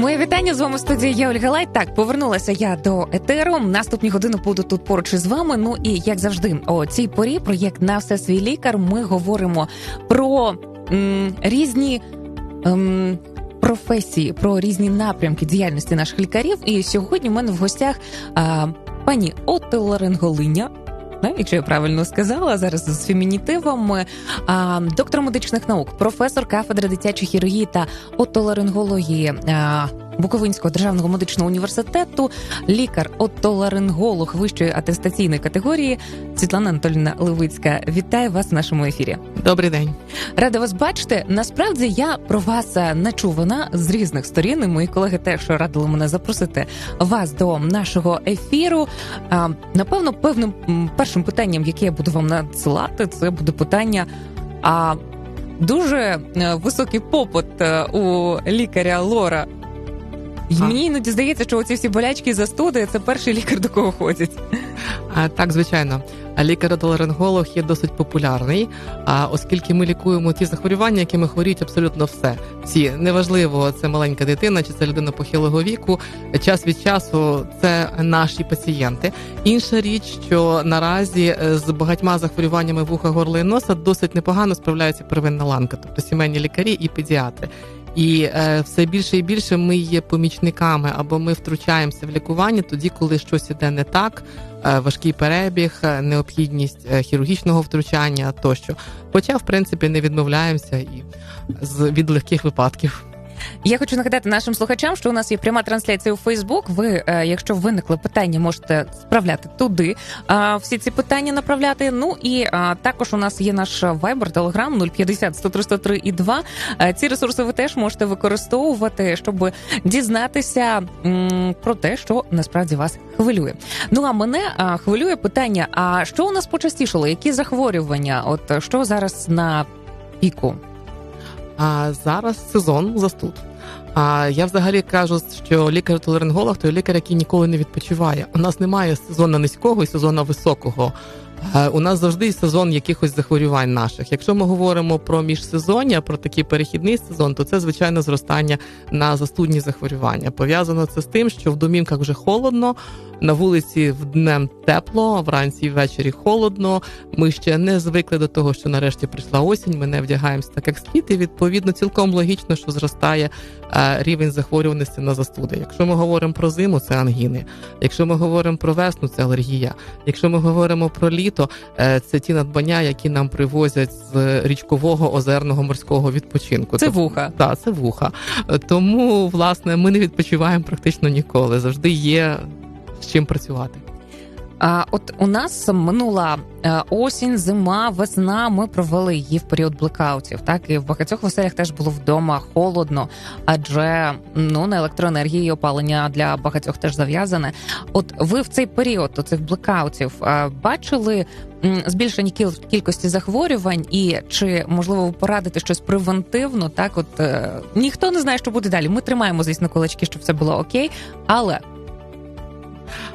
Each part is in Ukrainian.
Моє вітання з вами в студії я Ольга Лайт. Так, повернулася я до етеру. Наступні години буду тут поруч із вами. Ну і як завжди, о цій порі проєкт на все свій лікар. Ми говоримо про м, різні. М, Професії про різні напрямки діяльності наших лікарів. І сьогодні в мене в гостях а, пані Отеларинголиня, не, якщо я правильно сказала, зараз з фемінітивом, а, доктор медичних наук, професор кафедри дитячої хірургії та отоларингології. А, Буковинського державного медичного університету, лікар-отоларинголог вищої атестаційної категорії Світлана Анатоліна Левицька. Вітаю вас в нашому ефірі. Добрий день. Рада вас бачити. Насправді я про вас начувана з різних сторін. і Мої колеги теж радили мене запросити вас до нашого ефіру. Напевно, певним першим питанням, яке я буду вам надсилати, це буде питання. А дуже е, високий попит е, у лікаря Лора. І А. Мені іноді здається, що оці всі болячки і застуди це перший лікар, до кого ходять. А, так, звичайно, лікар-отоларинголог є досить популярний, а оскільки ми лікуємо ті захворювання, якими хворіють абсолютно все. Всі неважливо, це маленька дитина чи це людина похилого віку. Час від часу це наші пацієнти. Інша річ, що наразі е, з багатьма захворюваннями вуха, горла і носа досить непогано справляється первинна ланка, тобто сімейні лікарі і педіатри. І е, все більше і більше ми є помічниками або ми втручаємося в лікування тоді, коли щось іде не так, е, важкий перебіг, е, необхідність е, хірургічного втручання тощо. Хоча, в принципі, не відмовляємося і з від легких випадків. Я хочу нагадати нашим слухачам, що у нас є пряма трансляція у Фейсбук. Ви, е, якщо виникли питання, можете справляти туди а, всі ці питання направляти. Ну і також у нас є наш Viber, Telegram 050 103 103 і 2. Е, Ці ресурси ви теж можете використовувати, щоб дізнатися про те, що насправді вас хвилює. Ну а мене хвилює питання: а що у нас почастішало? Які захворювання? От е, що зараз на піку? А зараз сезон застуд. А я взагалі кажу, що лікар-толеринголог то лікар, який ніколи не відпочиває. У нас немає сезону низького і сезону високого. Е, У нас завжди сезон якихось захворювань наших. Якщо ми говоримо про міжсезоння, про такий перехідний сезон, то це звичайно зростання на застудні захворювання. Пов'язано це з тим, що в домівках вже холодно, на вулиці в днем тепло, а вранці і ввечері холодно. Ми ще не звикли до того, що нарешті прийшла осінь. Ми не вдягаємося так, як слід, і відповідно цілком логічно, що зростає е, рівень захворюваності на застуди. Якщо ми говоримо про зиму, це ангіни. Якщо ми говоримо про весну, це алергія. Якщо ми говоримо про літо, е, це ті надбання, які нам привозять з річкового озерного морського відпочинку. Це вуха. так, це вуха. Е, Тому, власне, ми не відпочиваємо практично ніколи. Завжди є з чим працювати. От у нас минула е, осінь, зима, весна. Ми провели її в період блекаутів. Так і в багатьох оселях теж було вдома холодно, адже ну на електроенергії опалення для багатьох теж зав'язане. От ви в цей період у цих блекаутів е, бачили збільшення кіл- кількості захворювань, і чи можливо ви порадите щось превентивно? Так, от е, ніхто не знає, що буде далі. Ми тримаємо, звісно, кулачки, щоб все було окей, але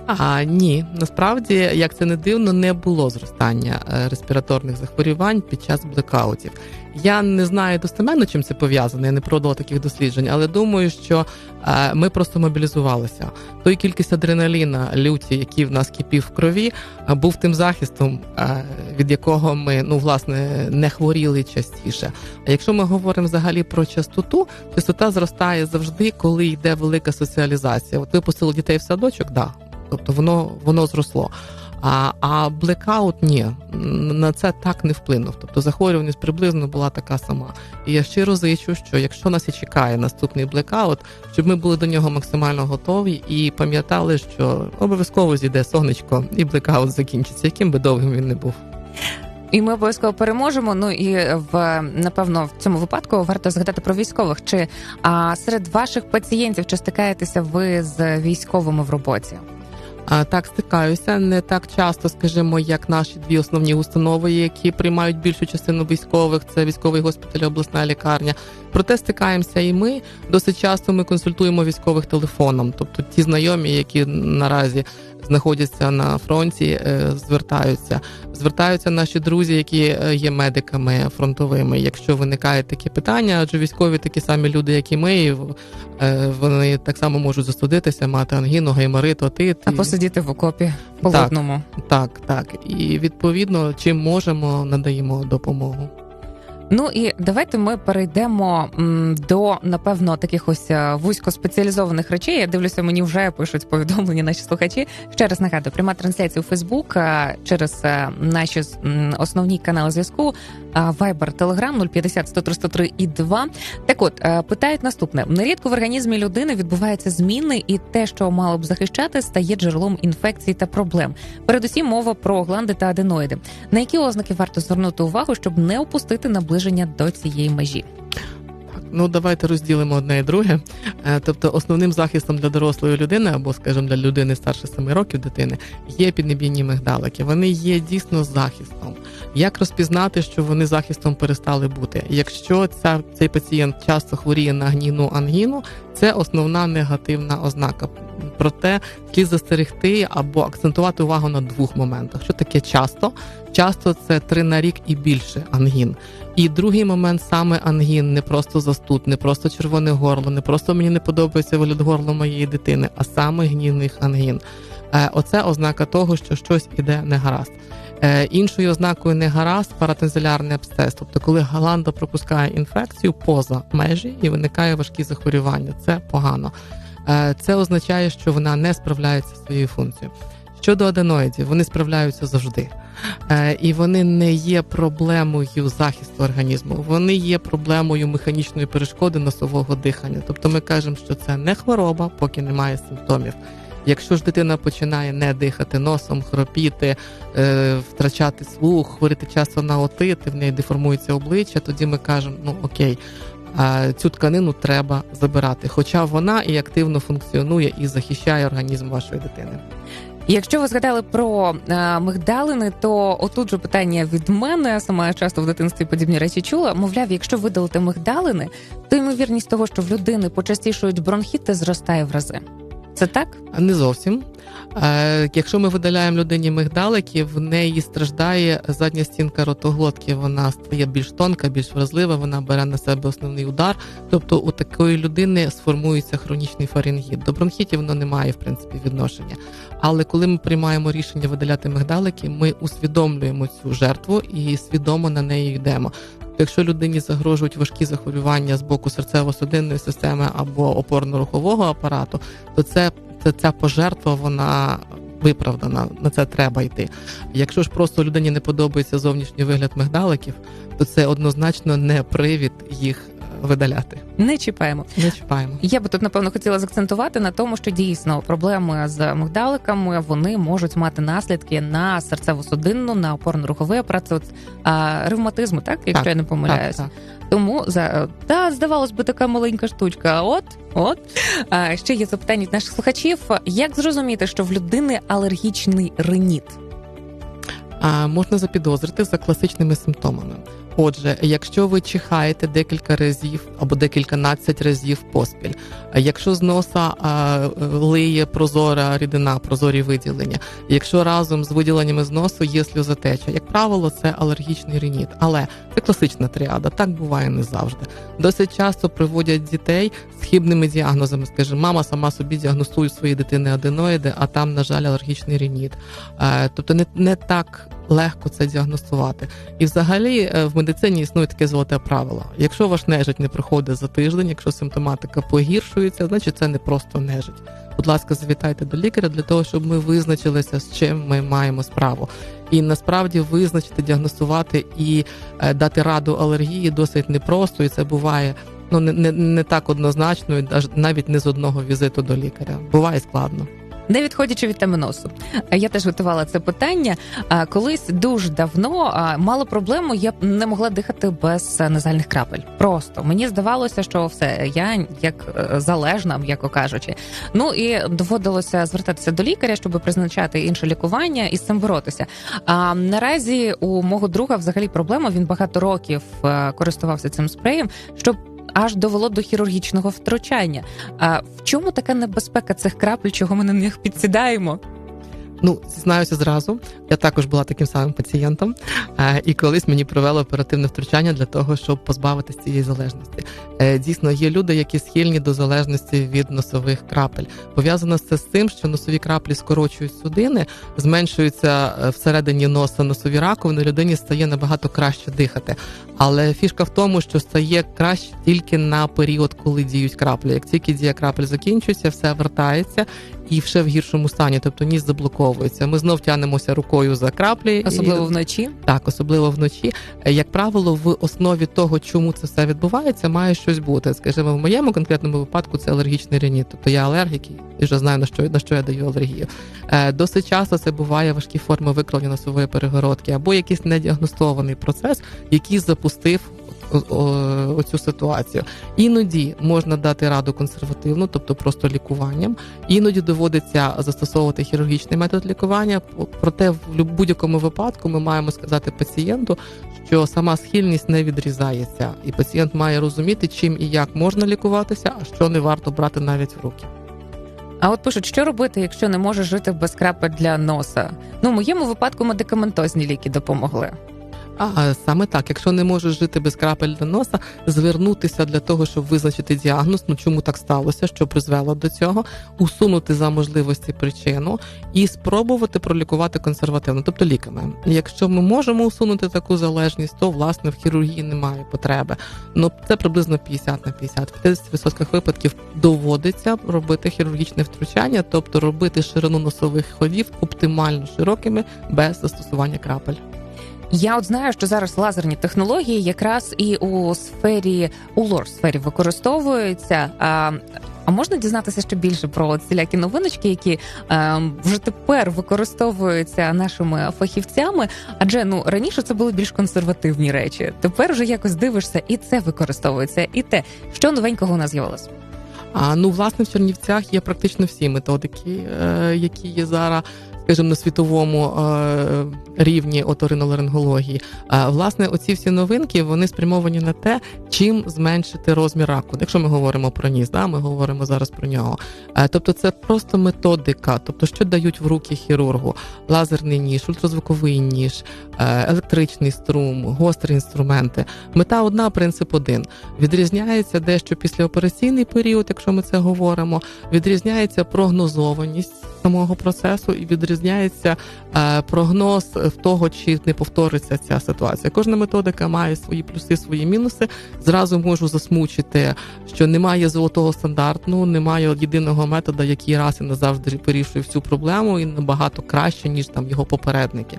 А ні, насправді, як це не дивно, не було зростання е, респіраторних захворювань під час блекаутів. Я не знаю достеменно, чим це пов'язано. Я не проводила таких досліджень, але думаю, що е, ми просто мобілізувалися. Той кількість адреналіна, люті, який в нас кипів в крові, е, був тим захистом, від якого ми ну власне не хворіли частіше. А якщо ми говоримо взагалі про частоту, частота зростає завжди, коли йде велика соціалізація. От випустили дітей в садочок, да. Тобто воно воно зросло. А а блекаут ні, на це так не вплинув. Тобто захворюваність приблизно була така сама. І я щиро зичу, що якщо нас і чекає наступний блекаут, щоб ми були до нього максимально готові і пам'ятали, що обов'язково зійде сонечко і блекаут закінчиться, яким би довгим він не був. І ми обов'язково переможемо. Ну і в напевно в цьому випадку варто згадати про військових. Чи а серед ваших пацієнтів чи стикаєтеся ви з військовими в роботі? Так, стикаюся не так часто, скажімо, як наші дві основні установи, які приймають більшу частину військових. Це військовий госпіталь, обласна лікарня. Проте стикаємося і ми досить часто ми консультуємо військових телефоном, тобто ті знайомі, які наразі знаходяться на фронті, е, звертаються. Звертаються наші друзі, які е, є медиками фронтовими. Якщо виникають такі питання, адже військові такі самі люди, як і ми, і, е, вони так само можуть застудитися, мати ангіну, гайморит, отит. А і- посидіти в окопі холодному. Так, так. І відповідно, чим можемо, надаємо допомогу. Ну і давайте ми перейдемо до напевно таких ось е, вузькоспеціалізованих речей. Я дивлюся, мені вже пишуть повідомлення наші слухачі. Ще раз нагадую, пряма трансляція у Фейсбук е, через е, наші основні канали зв'язку. Viber, Telegram 050 103 103 і 2. Так от е, питають наступне: нерідко в організмі людини відбуваються зміни, і те, що мало б захищати, стає джерелом інфекцій та проблем. Передусім мова про гланди та аденоїди. На які ознаки варто звернути увагу, щоб не опустити наближення до цієї межі? Ну давайте розділимо одне і друге. Е, Тобто, основним захистом для дорослої людини, або, скажімо, для людини старше 7 років дитини, є піднебійні мигдалики. Вони є дійсно захистом. Як розпізнати, що вони захистом перестали бути? Якщо ця, цей пацієнт часто хворіє на гнійну ангіну, це основна негативна ознака. Проте слід застерегти або акцентувати увагу на двох моментах. Що таке часто? Часто це три на рік і більше ангін. І другий момент саме ангін, не просто застуд, не просто червоне горло, не просто мені не подобається вигляд горла моєї дитини, а саме гнівних ангін. Е, Оце ознака того, що щось іде не гаразд. Е, Іншою ознакою не гаразд паратензилярний абсцес, тобто коли галанда пропускає інфекцію поза межі і виникає важкі захворювання. Це погано. Е, Це означає, що вона не справляється своєю функцією. Щодо аденоїдів, вони справляються завжди. Е, і вони не є проблемою захисту організму, вони є проблемою механічної перешкоди носового дихання. Тобто ми кажемо, що це не хвороба, поки немає симптомів. Якщо ж дитина починає не дихати носом, хропіти, е, втрачати слух, хворіти часто на отит, в неї деформується обличчя, тоді ми кажемо, ну окей, цю тканину треба забирати. Хоча вона і активно функціонує і захищає організм вашої дитини. Якщо ви згадали про е, мигдалини, то отут же питання від мене. Сама часто в дитинстві подібні речі чула. Мовляв, якщо видалити мигдалини, то ймовірність того, що в людини почастішують бронхіти, зростає в рази. Це так? Не зовсім. Якщо ми видаляємо людині мигдалики, в неї страждає задня стінка ротоглотки. Вона стає більш тонка, більш вразлива. Вона бере на себе основний удар. Тобто у такої людини сформується хронічний фарингіт. До бронхітів воно не має в принципі відношення. Але коли ми приймаємо рішення видаляти мигдалики, ми усвідомлюємо цю жертву і свідомо на неї йдемо. Якщо людині загрожують важкі захворювання з боку серцево-судинної системи або опорно-рухового апарату, то це, це ця пожертва вона виправдана. На це треба йти. Якщо ж просто людині не подобається зовнішній вигляд мигдаликів, то це однозначно не привід їх видаляти. Не чіпаємо. Не чіпаємо. Я би тут напевно хотіла заакцентувати на тому, що дійсно проблеми з мигдаликами вони можуть мати наслідки на серцево-судинну, на опорно-руховий апарат, от, а, ревматизму, так якщо Так, я не помиляюся. Так, Тому за та здавалось би така маленька штучка. А от от а, ще є запитання від наших слухачів. Як зрозуміти, що в людини алергічний риніт? а можна запідозрити за класичними симптомами. Отже, якщо ви чихаєте декілька разів або декільканадцять разів поспіль, якщо з носа лиє прозора рідина, прозорі виділення, якщо разом з виділеннями з носу є сльозотеча, як правило, це алергічний рініт. Але це класична тріада, так буває не завжди. Досить часто приводять дітей з хибними діагнозами. Скажімо, мама сама собі діагностує своїй дитини аденоїди, а там, на жаль, алергічний рініт. Е, Тобто не, не так легко це діагностувати. І взагалі е, в медицині існує таке золоте правило. Якщо ваш нежить не проходить за тиждень, якщо симптоматика погіршується, значить це не просто нежить. Будь ласка, завітайте до лікаря для того, щоб ми визначилися, з чим ми маємо справу. І насправді визначити, діагностувати і е, дати раду алергії досить непросто, і це буває ну не, не, не так однозначно, і навіть не з одного візиту до лікаря. Буває складно. Не відходячи від теми носу, я теж готувала це питання. Колись дуже давно а, мало проблему, я не могла дихати без е, назальних крапель. Просто мені здавалося, що все я як е, залежна, м'яко кажучи. Ну і доводилося звертатися до лікаря, щоб призначати інше лікування і з цим боротися. А наразі у мого друга взагалі проблема. Він багато років е, користувався цим спреєм, щоб аж довело до хірургічного втручання. А в чому така небезпека цих крапель, чого ми на них підсідаємо? Ну, зізнаюся зразу, я також була таким самим пацієнтом, е, і колись мені провели оперативне втручання для того, щоб позбавитися цієї залежності. Е, дійсно, є люди, які схильні до залежності від носових крапель. Пов'язано це з тим, що носові краплі скорочують судини, зменшуються е, всередині носа носові раковини, людині стає набагато краще дихати. Але фішка в тому, що стає краще тільки на період, коли діють краплі. Як тільки дія крапель закінчується, все вертається і ще в гіршому стані, тобто ніс заблоковується. Ми знов тянемося рукою за краплі, особливо і... вночі. Так, особливо вночі. Як правило, в основі того, чому це все відбувається, має щось бути. Скажімо, в моєму конкретному випадку це алергічний реніт. Тобто я алергік і вже знаю на що на що я даю алергію. Е, досить часто це буває важкі форми викривлення носової перегородки або якийсь недіагностований процес, який запустив оцю ситуацію. Іноді можна дати раду консервативну, тобто просто лікуванням. Іноді доводиться застосовувати хірургічний метод лікування. Проте в будь-якому випадку ми маємо сказати пацієнту, що сама схильність не відрізається, і пацієнт має розуміти, чим і як можна лікуватися, а що не варто брати навіть в руки. А от пишуть, що робити, якщо не можеш жити без крапель для носа? Ну, в моєму випадку медикаментозні ліки допомогли. А саме так, якщо не можеш жити без крапель до носа, звернутися для того, щоб визначити діагноз, ну чому так сталося, що призвело до цього, усунути за можливості причину і спробувати пролікувати консервативно, тобто ліками. Якщо ми можемо усунути таку залежність, то власне в хірургії немає потреби. Ну це приблизно 50 на 50. В 50% випадків доводиться робити хірургічне втручання, тобто робити ширину носових ходів оптимально широкими без застосування крапель. Я от знаю, що зараз лазерні технології якраз і у сфері у лор сфері використовуються. А а можна дізнатися ще більше про цілякі новиночки, які е, вже тепер використовуються нашими фахівцями? Адже ну раніше це були більш консервативні речі. Тепер вже якось дивишся, і це використовується, і те, що новенького у нас з'явилось. А ну власне в Чернівцях є практично всі методики, е, які є зараз скажімо, на світовому е, рівні оториноларингології. Е, власне, оці всі новинки вони спрямовані на те, чим зменшити розмір раку. Якщо ми говоримо про ніс, да, ми говоримо зараз про нього. Е, тобто, це просто методика, тобто, що дають в руки хірургу: лазерний ніж, ультразвуковий ніж, електричний струм, гострі інструменти. Мета одна, принцип один. Відрізняється дещо післяопераційний період, якщо ми це говоримо, відрізняється прогнозованість самого процесу і відрізняється е, прогноз в того, чи не повториться ця ситуація. Кожна методика має свої плюси, свої мінуси. Зразу можу засмучити, що немає золотого стандарту, немає єдиного метода, який раз і назавжди вирішує всю проблему, і набагато краще ніж там його попередники.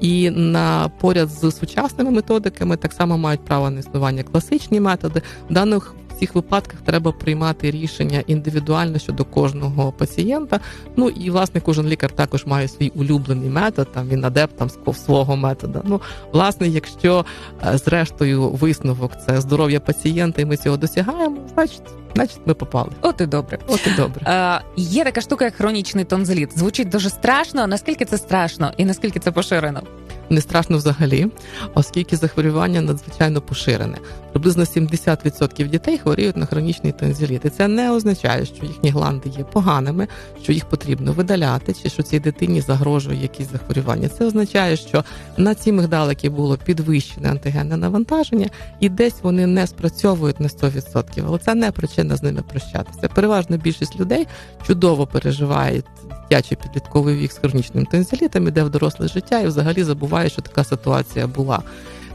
І на поряд з сучасними методиками так само мають право на існування класичні методи. В даних цих випадках треба приймати рішення індивідуально щодо кожного пацієнта. Ну і власне кожен лікар також має свій улюблений метод. Там він адепт там свого метода. Ну, власне, якщо е, зрештою висновок це здоров'я пацієнта, і ми цього досягаємо, значить. Значить, ми попали. От і добре. От і добре. Е, Є така штука, як хронічний тонзиліт. Звучить дуже страшно. Наскільки це страшно і наскільки це поширено? Не страшно взагалі, оскільки захворювання надзвичайно поширене. Приблизно 70% дітей хворіють на хронічний тонзиліт. І Це не означає, що їхні гланди є поганими, що їх потрібно видаляти, чи що цій дитині загрожує якісь захворювання. Це означає, що на ці мигдалики було підвищене антигенне навантаження, і десь вони не спрацьовують на 100%. Але це не причина з ними прощатися. Переважна більшість людей чудово переживають дитячий підлітковий вік з хронічним тонзилітом, іде в доросле життя і взагалі забуває, що така ситуація була.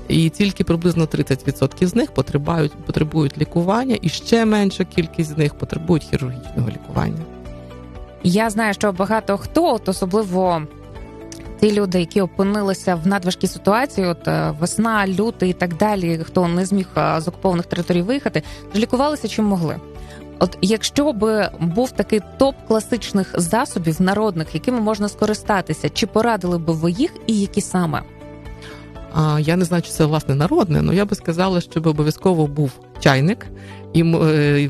І тільки приблизно 30% з них потребують потребують лікування, і ще менша кількість з них потребують хірургічного лікування. Я знаю, що багато хто, от особливо ті люди, які опинилися в надважкій ситуації, от е, весна, лютий і так далі, хто не зміг е, з окупованих територій виїхати, лікувалися чим могли. От якщо би був такий топ класичних засобів народних, якими можна скористатися, чи порадили би ви їх, і які саме? А я не знаю, чи це власне народне, але я би сказала, щоб обов'язково був чайник і е,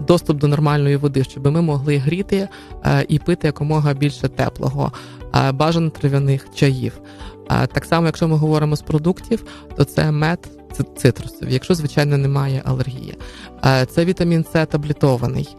доступ до нормальної води, щоб ми могли гріти е, і пити якомога більше теплого, бажано трав'яних чаїв. Так само, якщо ми говоримо з продуктів, то це мед цитрусові, якщо звичайно немає алергії. Е, Це вітамін С таблетований,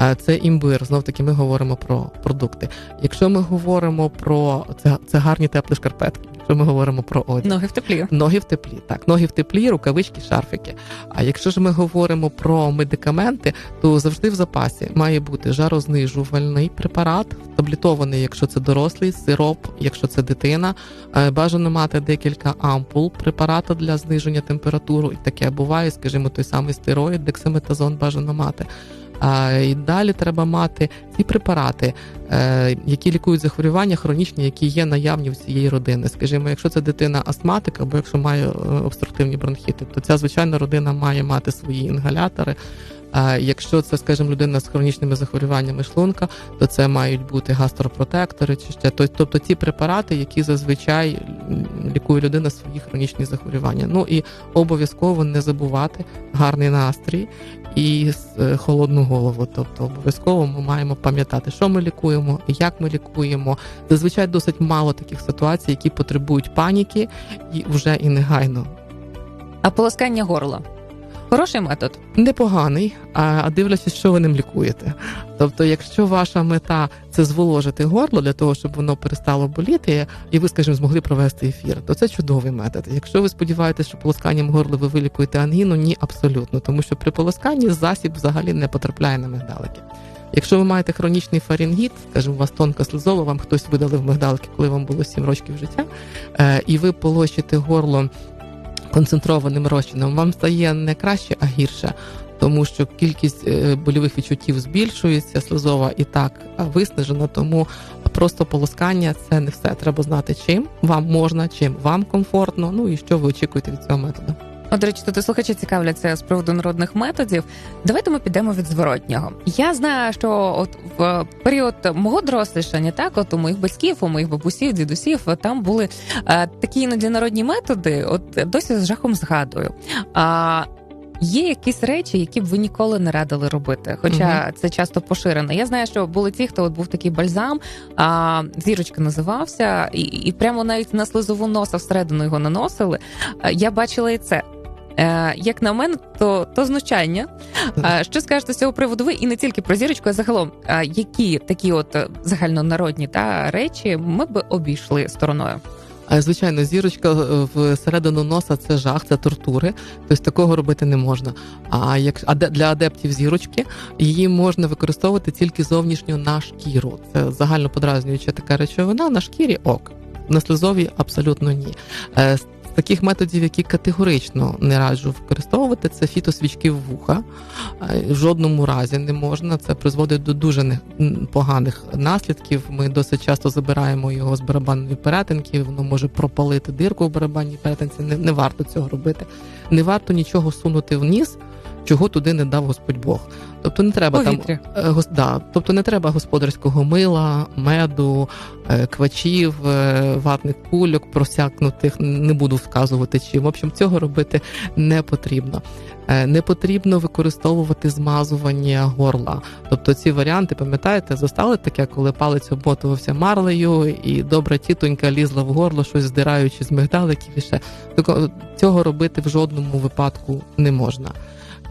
Е, це імбир. Знов таки ми говоримо про продукти. Якщо ми говоримо про це, це гарні теплі шкарпетки. Якщо ми говоримо про одяг. Ноги в теплі. Ноги в теплі, так, ноги в теплі, рукавички, шарфики. А якщо ж ми говоримо про медикаменти, то завжди в запасі має бути жарознижувальний препарат, таблетований, якщо це дорослий, сироп, якщо це дитина. Е, Бажано мати декілька ампул препарату для зниження температури. І таке буває, скажімо, той самий стероїд, дексаметазон бажано мати. А і далі треба мати ці препарати, е, які лікують захворювання хронічні, які є наявні в цієї родини. Скажімо, якщо це дитина астматик або якщо має е, обструктивні бронхіти, то ця звичайна родина має мати свої інгалятори. А якщо це, скажімо, людина з хронічними захворюваннями шлунка, то це мають бути гастропротектори чи ще то- тобто ті препарати, які зазвичай лікує людина свої хронічні захворювання. Ну і обов'язково не забувати гарний настрій і е, холодну голову. Тобто обов'язково ми маємо пам'ятати, що ми лікуємо, як ми лікуємо. Зазвичай досить мало таких ситуацій, які потребують паніки, і вже і негайно. А полоскання горла. Хороший метод. Непоганий, а дивлячись, що ви ним лікуєте. Тобто, якщо ваша мета це зволожити горло для того, щоб воно перестало боліти, і ви, скажімо, змогли провести ефір, то це чудовий метод. Якщо ви сподіваєтесь, що полосканням горла ви вилікуєте ангіну, ні, абсолютно, тому що при полосканні засіб взагалі не потрапляє на мигдалики. Якщо ви маєте хронічний фарінгіт, скажімо, у вас тонка слизова, вам хтось видалив мигдалки, коли вам було 7 років життя, е, і ви полощите горло концентрованим розчином, вам стає не краще, а гірше. Тому що кількість е, больових відчуттів збільшується, слизова і так виснажена, тому просто полоскання це не все. Треба знати, чим вам можна, чим вам комфортно, ну і що ви очікуєте від цього методу. От, до речі, тут слухачі цікавляться з приводу народних методів. Давайте ми підемо від зворотнього. Я знаю, що от в період мого дорослішання, так от у моїх батьків, у моїх бабусів, дідусів, там були е, такі іноді народні методи. От досі з жахом згадую. А Є якісь речі, які б ви ніколи не радили робити, хоча Мгм. це часто поширено. Я знаю, що були ті, хто от був такий бальзам, а, зірочка називався, і, і прямо навіть на слизову носа всередину його наносили. А, Я бачила і це. Е, Як на мене, то, то знущання. А, Що скажете з цього приводу? Ви і не тільки про зірочку, а загалом, а, які такі от е, загальнонародні та речі ми б обійшли стороною? Звичайно, зірочка е, всередину носа це жах, це тортури. Тобто такого робити не можна. А як а для адептів зірочки її можна використовувати тільки зовнішньо на шкіру. Це загально подразнююча така речовина на шкірі ок. На слизовій абсолютно ні. Таких методів, які категорично не раджу використовувати, це фітосвічки в вуха. Е, В жодному разі не можна. Це призводить до дуже поганих наслідків. Ми досить часто забираємо його з барабанної перетинки. Воно може пропалити дирку в барабанній перетинці. Не, не варто цього робити. Не варто нічого сунути в ніс, чого туди не дав Господь Бог. Тобто не треба там Повітря. Е, гос- да, тобто не треба господарського мила, меду, е, квачів, е, ватних кульок, просякнутих, не буду вказувати чим. В общем, цього робити не потрібно. Не потрібно використовувати змазування горла. Тобто ці варіанти, пам'ятаєте, застали таке, коли палець обмотувався марлею, і добра тітонька лізла в горло, щось здираючи з мигдаликів. І ще цього робити в жодному випадку не можна.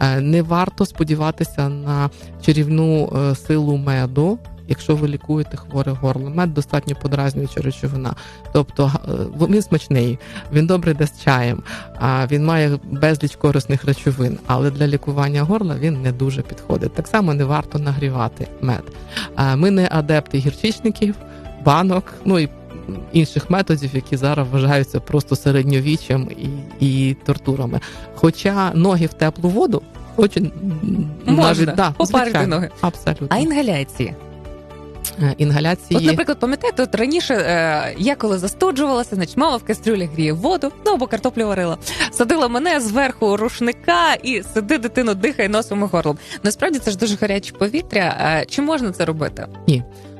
Е, Не варто сподіватися на чарівну е, силу меду, якщо ви лікуєте хворе горло. Мед достатньо подразнююча речовина. Тобто е, він смачний, він добре з чаєм, а він має безліч корисних речовин, але для лікування горла він не дуже підходить. Так само не варто нагрівати мед. Ми не адепти гірчичників, банок, ну і інших методів, які зараз вважаються просто середньовіччям і, і тортурами. Хоча ноги в теплу воду, очень Можна, навіть да, попарити ноги. Абсолютно. А інгаляції? Е, Інгаляції. От, наприклад, пам'ятаєте, от раніше е, я коли застуджувалася, значить, мама в кастрюлі гріє воду, ну або картоплю варила. Садила мене зверху рушника і сиди, дитину, дихай носом і горлом. Насправді це ж дуже гаряче повітря. Е, чи можна це робити?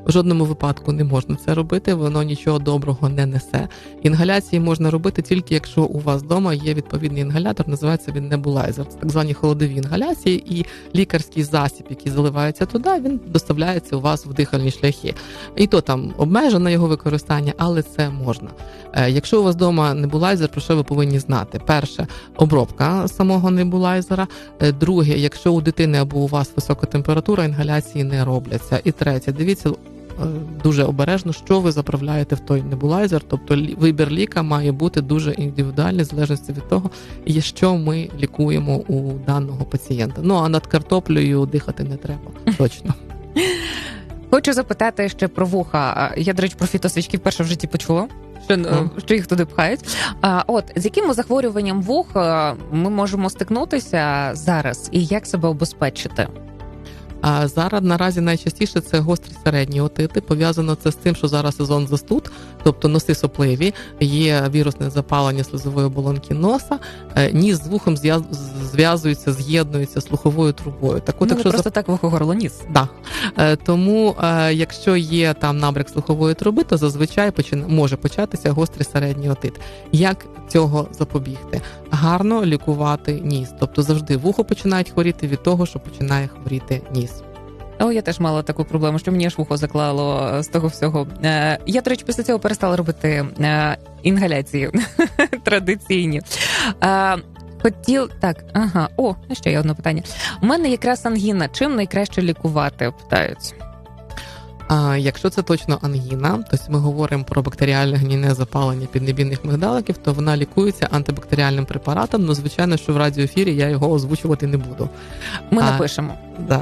В жодному випадку не можна це робити, воно нічого доброго не несе. Інгаляції можна робити тільки якщо у вас вдома є відповідний інгалятор, називається він небулайзер. Так звані холодові інгаляції, і лікарський засіб, який заливається туди, він доставляється у вас в дихальні шляхи. І то там обмежено його використання, але це можна. Е, Якщо у вас вдома небулайзер, про що ви повинні знати? Перше, обробка самого небулайзера. Е, Друге, якщо у дитини або у вас висока температура, інгаляції не робляться. І третє, дивіться. Е, Дуже обережно, що ви заправляєте в той небулайзер, тобто вибір ліка має бути дуже індивідуальний, в залежності від того, що ми лікуємо у даного пацієнта. Ну а над картоплею дихати не треба. Точно. Хочу запитати ще про вуха. Я, до речі, про фітосвічки вперше в житті почула. Що, Мгм. що їх туди пхають. А, от з яким захворюванням вух е, ми можемо стикнутися зараз, і як себе обезпечити? А зараз наразі найчастіше це гострі середні отити. Пов'язано це з тим, що зараз сезон застуд, тобто носи сопливі, є вірусне запалення слизової оболонки носа, е, ніс з вухом зв'яз- зв'язується, з'єднується слуховою трубою. Так, от, ну, якщо просто так вухо горло ніс. Да. Е, Тому, е, якщо є там набряк слухової труби, то зазвичай почина- може початися гострий середній отит. Як цього запобігти? Гарно лікувати ніс. Тобто завжди вухо починають хворіти від того, що починає хворіти ніс. О, я теж мала таку проблему, що мені аж вухо заклало е, з того всього. Е, Я, до речі, після цього перестала робити е, інгаляції традиційні. Е, Хотів так, ага. О, ще є одне питання. У мене якраз ангіна. Чим найкраще лікувати? Питають. А якщо це точно ангіна, тобто ми говоримо про бактеріальне гнійне запалення піднебінних мигдаликів, то вона лікується антибактеріальним препаратом. Ну, звичайно, що в радіоефірі я його озвучувати не буду. Ми А, напишемо. Да.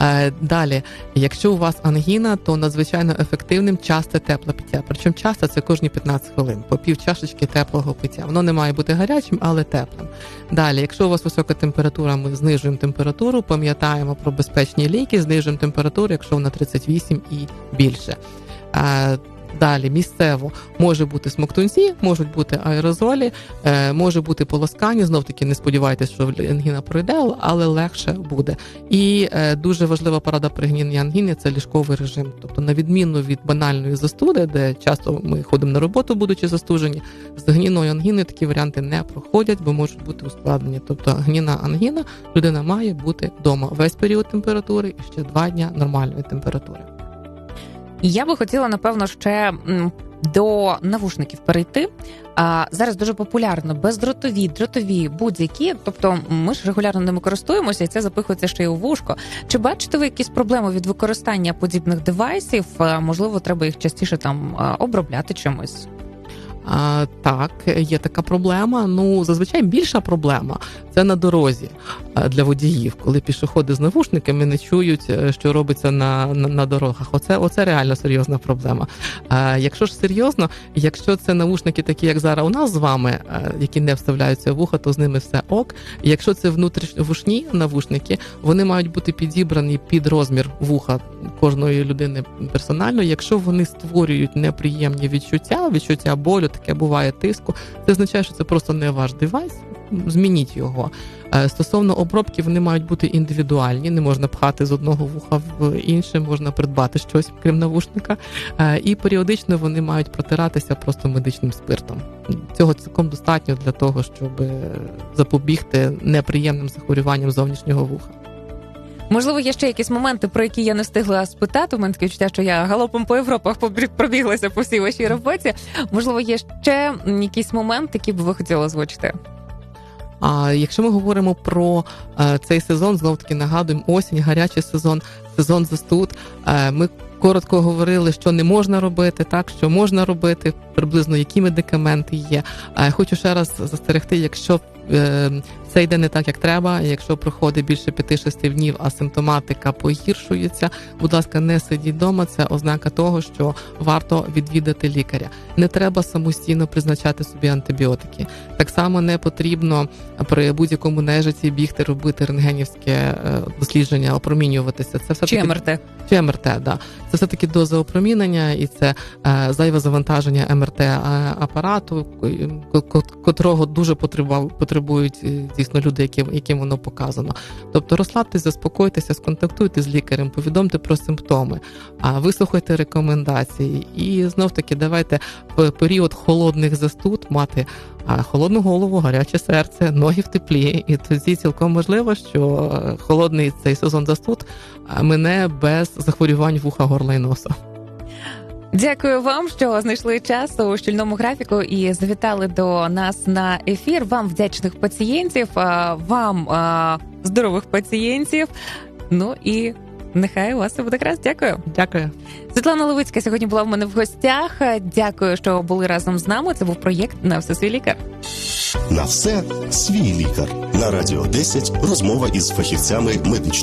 Е, далі, якщо у вас ангіна, то надзвичайно ефективним часте тепле пиття. Причому часто це кожні 15 хвилин, по пів чашечки теплого пиття. Воно не має бути гарячим, але теплим. Далі, якщо у вас висока температура, ми знижуємо температуру, пам'ятаємо про безпечні ліки, знижуємо температуру, якщо вона 38 і більше. Далі місцево може бути смоктунці, можуть бути аерозолі, е, може бути полоскання. Знов таки не сподівайтеся, що ангіна пройде, але легше буде. І е, дуже важлива порада при гнійній ангіні це ліжковий режим. Тобто, на відміну від банальної застуди, де часто ми ходимо на роботу, будучи застужені, з гнійною ангіною такі варіанти не проходять, бо можуть бути ускладнені. Тобто гніна ангіна людина має бути вдома весь період температури і ще два дня нормальної температури. Я би хотіла, напевно, ще до навушників перейти. А зараз дуже популярно бездротові, дротові, будь-які. Тобто, ми ж регулярно ними користуємося, і це запихується ще й у вушко. Чи бачите ви якісь проблеми від використання подібних девайсів? Можливо, треба їх частіше там обробляти чимось. А, так, є така проблема. Ну, зазвичай більша проблема це на дорозі для водіїв, коли пішоходи з навушниками не чують, е, що робиться на, на, на дорогах. Оце, оце реально серйозна проблема. А, якщо ж серйозно, якщо це навушники, такі як зараз у нас з вами, е, які не вставляються в вуха, то з ними все ок. Якщо це внутрішньовушні навушники, вони мають бути підібрані під розмір вуха кожної людини персонально. Якщо вони створюють неприємні відчуття, відчуття болю, таке буває тиску, це означає, що це просто не ваш девайс. Змініть його. Е, Стосовно обробки, вони мають бути індивідуальні, не можна пхати з одного вуха в інше, можна придбати щось, крім навушника. Е, І періодично вони мають протиратися просто медичним спиртом. Цього цілком достатньо для того, щоб запобігти неприємним захворюванням зовнішнього вуха. Можливо, є ще якісь моменти, про які я не встигла спитати. У мене таке відчуття, що я галопом по Європах пробіглася по всій вашій роботі. Можливо, є ще м, якийсь момент, який би ви хотіли озвучити. А якщо ми говоримо про е, цей сезон, знов таки нагадуємо осінь, гарячий сезон, сезон застуд. Е, ми коротко говорили, що не можна робити, так що можна робити, приблизно які медикаменти є. Е, хочу ще раз застерегти, якщо е, це йде не так, як треба. Якщо проходить більше 5-6 днів, а симптоматика погіршується, будь ласка, не сидіть вдома. Це ознака того, що варто відвідати лікаря. Не треба самостійно призначати собі антибіотики. Так само не потрібно при будь-якому нежиті бігти, робити рентгенівське е, дослідження, опромінюватися. Це все таки МРТ? чи МРТ, да. Це все таки доза опромінення і це е, зайве завантаження МРТ апарату, ко- ко- котрого дуже потребують е, ці дійсно люди, яким, яким воно показано. Тобто розслабтесь, заспокойтеся, сконтактуйте з лікарем, повідомте про симптоми, а вислухайте рекомендації. І знов таки давайте в період холодних застуд мати холодну голову, гаряче серце, ноги в теплі. І тоді цілком можливо, що е, холодний цей сезон застуд мине без захворювань вуха, горла і носа. Дякую вам, що знайшли час у щільному графіку і завітали до нас на ефір. Вам вдячних пацієнтів, вам здорових пацієнтів. Ну і нехай у вас все буде краще. Дякую. Дякую. Світлана Левицька сьогодні була в мене в гостях. Дякую, що були разом з нами. Це був проєкт на все свій лікар. На все свій лікар. На радіо 10 розмова із фахівцями медичної.